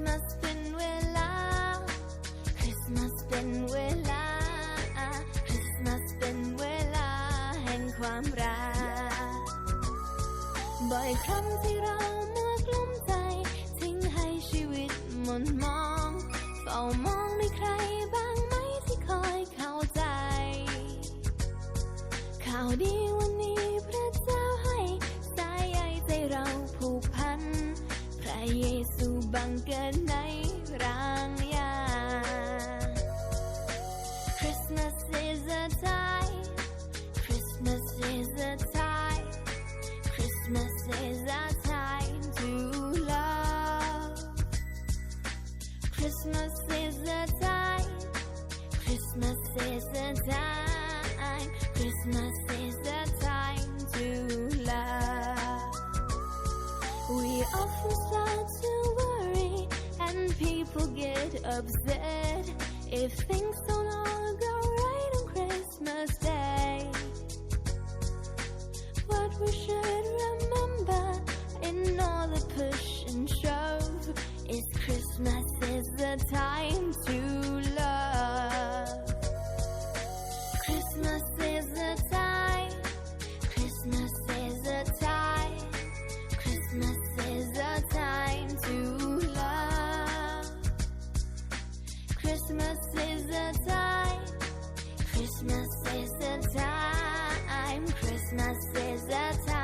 Christmas เป็นเวลา Christmas เป็นเวลา Christmas เป็นเวลาแห่งความรัก บ่อยครั้งที่เรามัวกลุ้มใจ ทิ้งให้ชีวิตหมนมองเฝ้ามองมีใครบ้างไหมที่คอยเข้าใจ ข่าวดี Christmas is the Christmas is Christmas is time to love. Christmas is time. Christmas is time. Christmas is time to love. We often upset if things don't all go right on Christmas Day. What we should remember in all the push and shove is Christmas is the time to Christmas is the time. Christmas is the time. Christmas is the time